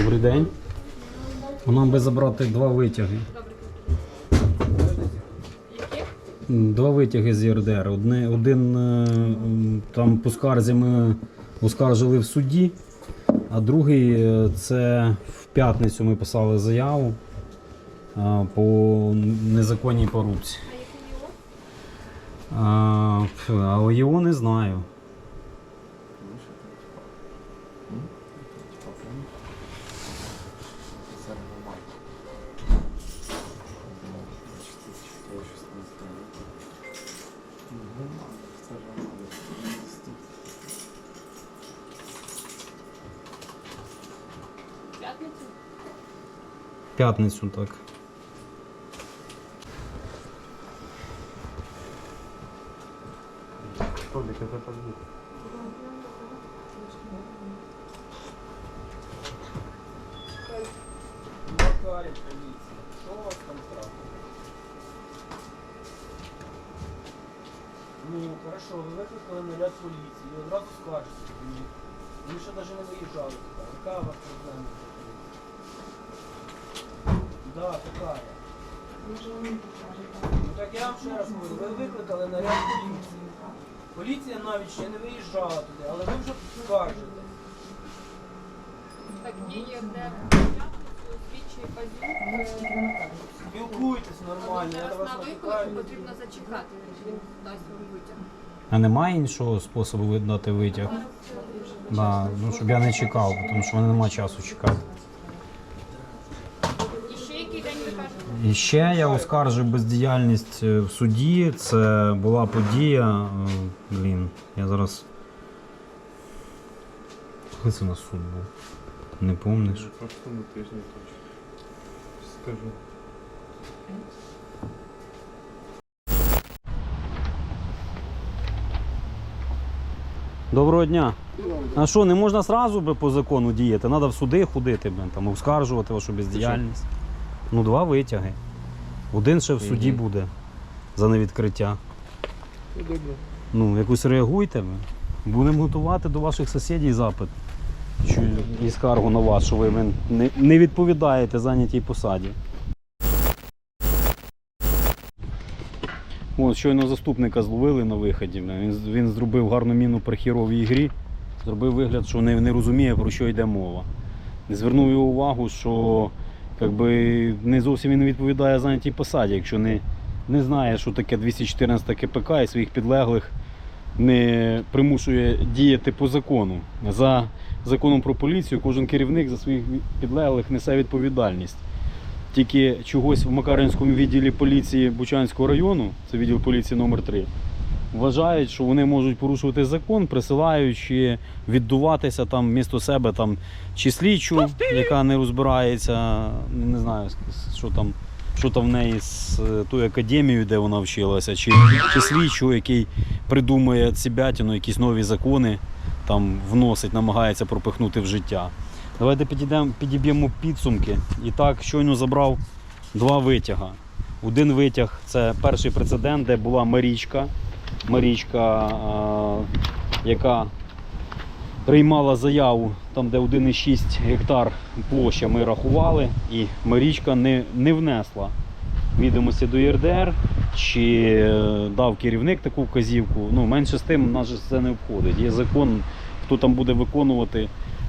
Добрий день. Нам би забрати два витяги. Два витяги з ЄРДР. Одне, один е, там по скарзі ми оскаржили в суді, а другий е, це в п'ятницю ми писали заяву е, по незаконній порубці. А? А, його не знаю. В П'ятницю так. Макарі, поліція. Що у вас там трапилось? Ну, хорошо, ви викликали наряд поліції і одразу скажете мені. Ми ще навіть не виїжджали туди. Яка у вас проблема? Да, такая. Ну так я вам ще раз говорю, ви викликали наряд поліції. Поліція навіть ще не виїжджала туди, але ви вже скажете. Так, є де слідчий пазюк. е, Спілкуйтесь нормально, я Зараз вас на виклик викликаю. потрібно зачекати. Він дасть вам витяг. А немає іншого способу видати витяг? Да, ну, щоб я не чекав, тому що в мене немає часу чекати. І ще який день ви кажете? І ще я оскаржив бездіяльність е, в суді. Це була подія. е, Блін, я зараз. Коли це у нас суд був? Не помниш? На прошлому тижні точно. Скажу. Доброго дня. А що, не можна сразу би по закону діяти? Треба в суди ходити, блін, там, оскаржувати вашу бездіяльність. Ну, два витяги. Один ще в суді Мгм. буде за невідкриття. Ну, добре. Ну, якось реагуйте. ви. Будемо готувати до ваших сусідів запит. Що, і скаргу на вас, що ви не, не відповідаєте зайнятій посаді. От, щойно заступника зловили на виході. бля. Він, з- він зробив гарну міну при хіровій грі, зробив вигляд, що не, не розуміє, про що йде мова. Не звернув його увагу, що якби, не зовсім він відповідає зайнятій посаді, якщо не, не знає, що таке 214 КПК і своїх підлеглих не примушує діяти по закону. За законом про поліцію кожен керівник за своїх підлеглих несе відповідальність. Тільки чогось в Макаринському відділі поліції Бучанського району, це відділ поліції номер 3 вважають, що вони можуть порушувати закон, присилаючи віддуватися там місто себе там чи слідчу, яка не розбирається, не знаю, що там, що там в неї з е, тою академією, де вона вчилася, чи, чи слідчу, який придумує цибятину, якісь нові закони там вносить, намагається пропихнути в життя. Давайте підіб'ємо підсумки. І так, щойно забрав два витяга. Один витяг це перший прецедент, де була Марічка. Марічка, яка приймала заяву там, де 1,6 гектар площа ми рахували, і Марічка не, не внесла відомості до ЄРДР, чи е, дав керівник таку вказівку. Ну, менше з тим, нас же це не обходить. Є закон, хто там буде виконувати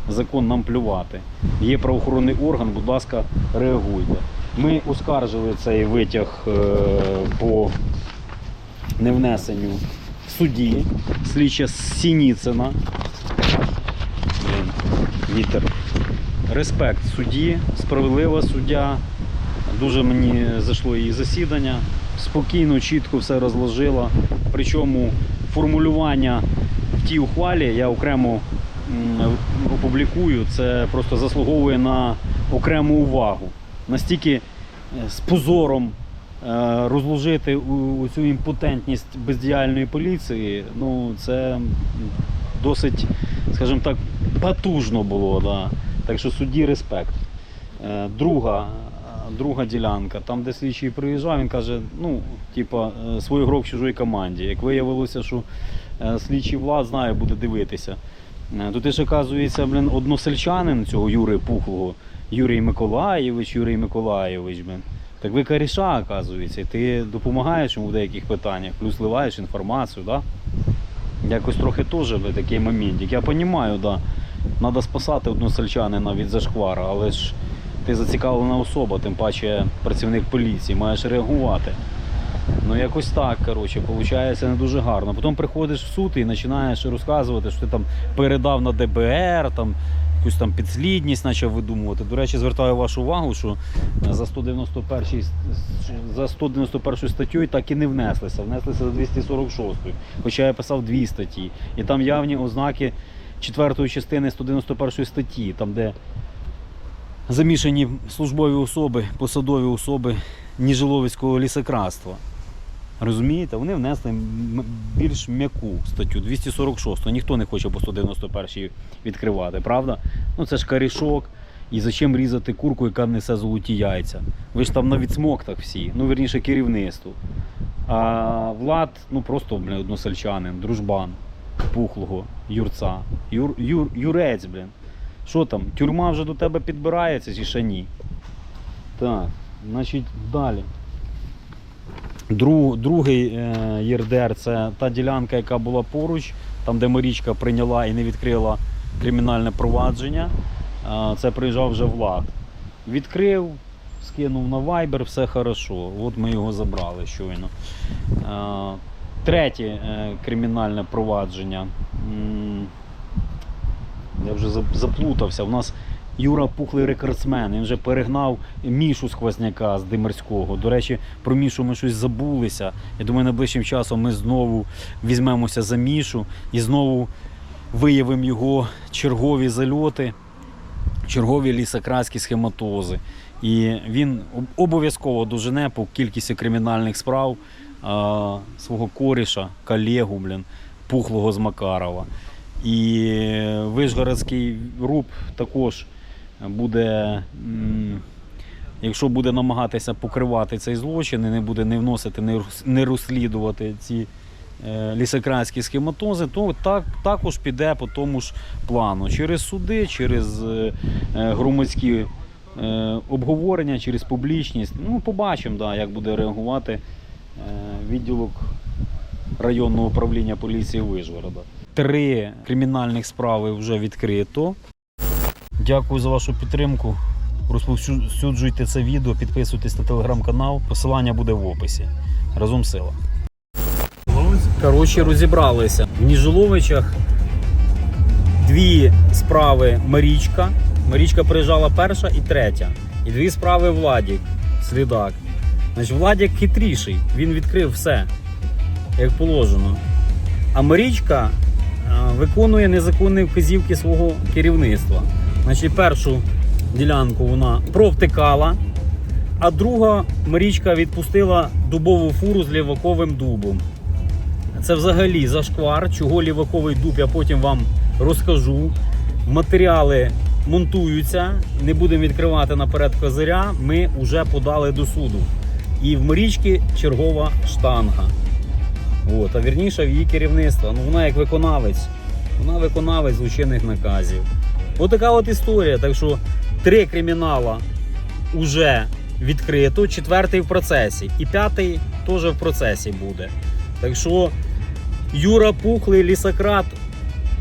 закон, нам плювати. Є правоохоронний орган, будь ласка, реагуйте. Ми оскаржили цей витяг е, невнесенню в суді. Слідча Сініцина. Вітер. Респект судді, справедлива суддя. Дуже мені зайшло її засідання. Спокійно, чітко все розложила. Причому формулювання в тій ухвалі я окремо опублікую. Це просто заслуговує на окрему увагу. Настільки е, з позором розложити у, у цю імпотентність бездіяльної поліції, ну це досить, скажімо так, потужно було. Да. Так що судді респект. Е, Друга, друга ділянка, там, де слідчий приїжджав, він каже, ну, типа, е, свій грок в чужій команді. Як виявилося, що е, слідчий влад знає, буде дивитися. Е, Тут ж оказується, блін, односельчанин цього Юри Пухлого, Юрій Миколаєвич, Юрій Миколаєвич, блін. Так ви коріша, оказується, і ти допомагаєш йому в деяких питаннях, плюс ливаєш інформацію, да? Якось трохи теж такий моментик. Я розумію, да, треба спасати односельчанина від зашквара, але ж ти зацікавлена особа, тим паче працівник поліції, маєш реагувати. Ну якось так, коротше, виходить не дуже гарно. Потім приходиш в суд і починаєш розказувати, що ти там передав на ДБР, там якусь там підслідність почав видумувати. До речі, звертаю вашу увагу, що за 191, за 191 статтю так і не внеслися. Внеслися за 246. Хоча я писав дві статті. І там явні ознаки четвертої частини 191 статті, там де замішані службові особи, посадові особи Ніжиловицького лісократства. Розумієте, вони внесли більш м'яку статтю 246. Ніхто не хоче по 191 відкривати, правда? Ну це ж карішок. І зачем різати курку, яка несе золоті яйця? Ви ж там на відсмоктах всі, ну верніше керівництво. А Влад, ну просто блін, односельчанин, дружбан, пухлого, юрца, юр, юр, юрець, блін. Що там, тюрма вже до тебе підбирається чи ще ні? Так, значить, далі. Друг, другий е, ЄРДР це та ділянка, яка була поруч, там, де Марічка прийняла і не відкрила кримінальне провадження. Це приїжджав вже Влад. Відкрив, скинув на Viber, все хорошо. От ми його забрали щойно. Третє е, кримінальне провадження. Я вже заплутався. У нас Юра пухлий рекордсмен. Він вже перегнав Мішу Сквозняка з Димирського. До речі, про Мішу ми щось забулися. Я думаю, найближчим часом ми знову візьмемося за Мішу і знову виявимо його чергові зальоти, чергові лісократські схематози. І він обов'язково дожене по кількості кримінальних справ а, свого коріша, колегу, блін, пухлого з Макарова. І Вишгородський руб також буде, якщо буде намагатися покривати цей злочин і не буде не вносити, не розслідувати ці е, лісократські схематози, то так, також піде по тому ж плану. Через суди, через е, е, громадські обговорення, через публічність. Ну, побачимо, да, як буде реагувати відділок районного управління поліції Вишгорода. Три кримінальних справи вже відкрито. Дякую за вашу підтримку. Розповсюджуйте це відео, підписуйтесь на телеграм-канал. Посилання буде в описі. Разом сила. Коротше, розібралися. В Ніжиловичах дві справи Марічка. Марічка приїжджала перша і третя. І дві справи Владік, слідак. Значить, Владік хитріший, він відкрив все, як положено. А Марічка е, виконує незаконні вказівки свого керівництва. Значить, першу ділянку вона провтикала, а друга Марічка відпустила дубову фуру з ліваковим дубом. Це взагалі зашквар, чого ліваковий дуб, я потім вам розкажу. Матеріали монтуються, не будемо відкривати наперед козиря. Ми вже подали до суду. І в Марічки чергова штанга. От, а вірніше в її керівництво. Ну вона як виконавець. Вона виконавець злочинних наказів. От така от історія. Так що три кримінала вже відкрито, четвертий в процесі. І п'ятий теж в процесі буде. Так що Юра Пухлий, лісократ,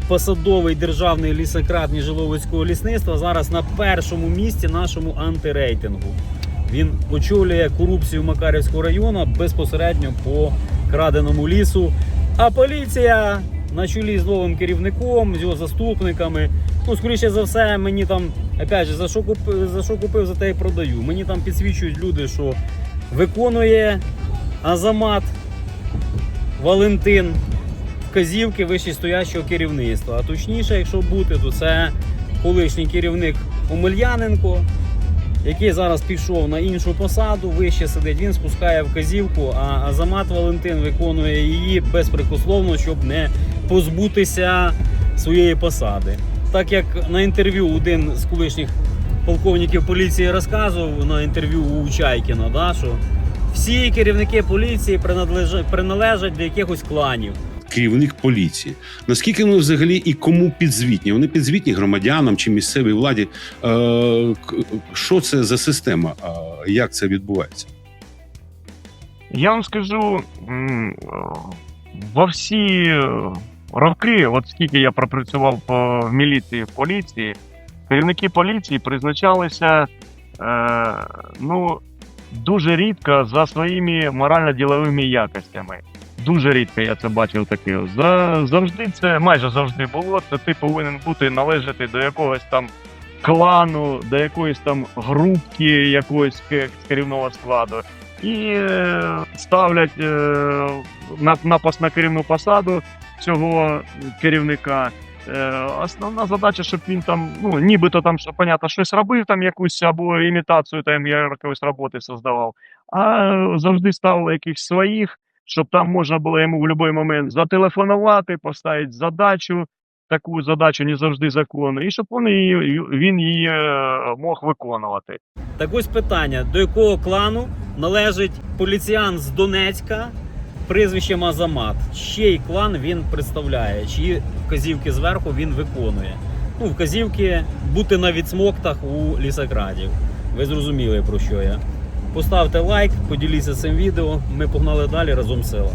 посадовий державний лісократ Ніжиловицького лісництва зараз на першому місці нашому антирейтингу. Він очолює корупцію Макарівського району безпосередньо по краденому лісу. А поліція на чолі з новим керівником, з його заступниками. Ну, скоріше за все, мені там, опять же, за що купив, за що купив, за те і продаю. Мені там підсвічують люди, що виконує Азамат Валентин вказівки вищестоящого керівництва. А точніше, якщо бути, то це колишній керівник Омельяненко, який зараз пішов на іншу посаду, вище сидить, він спускає вказівку, а Азамат Валентин виконує її безпрекословно, щоб не позбутися своєї посади. Так як на інтерв'ю один з колишніх полковників поліції розказував на інтерв'ю у Чайкіна, да, що всі керівники поліції принадлежать, приналежать до якихось кланів. керівник поліції. Наскільки вони взагалі і кому підзвітні? Вони підзвітні громадянам чи місцевій владі. Е, Що це за система? Е, Як це відбувається? Я вам скажу, е, во всі роки, от скільки я пропрацював в міліції, в поліції, керівники поліції призначалися е, ну, дуже рідко за своїми морально-діловими якостями. Дуже рідко я це бачив таке. За, завжди це майже завжди було. Це ти повинен бути належати до якогось там клану, до якоїсь там групки якоїсь керівного складу і е, ставлять е, на, на, на керівну посаду цього керівника. Е, основна задача, щоб він там, ну, нібито там, що, понятно, щось робив, там якусь або імітацію там якоїсь роботи создавав, а завжди ставили якихось своїх, щоб там можна було йому в будь-який момент зателефонувати, поставити задачу, таку задачу не завжди законну, і щоб він її, він її е, мог виконувати. Так ось питання: до якого клану належить поліціян з Донецька прізвищем Азамат? Чий клан він представляє? Чиї вказівки зверху він виконує? Ну, вказівки бути на відсмоктах у лісокрадів. Ви зрозуміли про що я. Поставте лайк, поділіться цим відео. Ми погнали далі разом сила.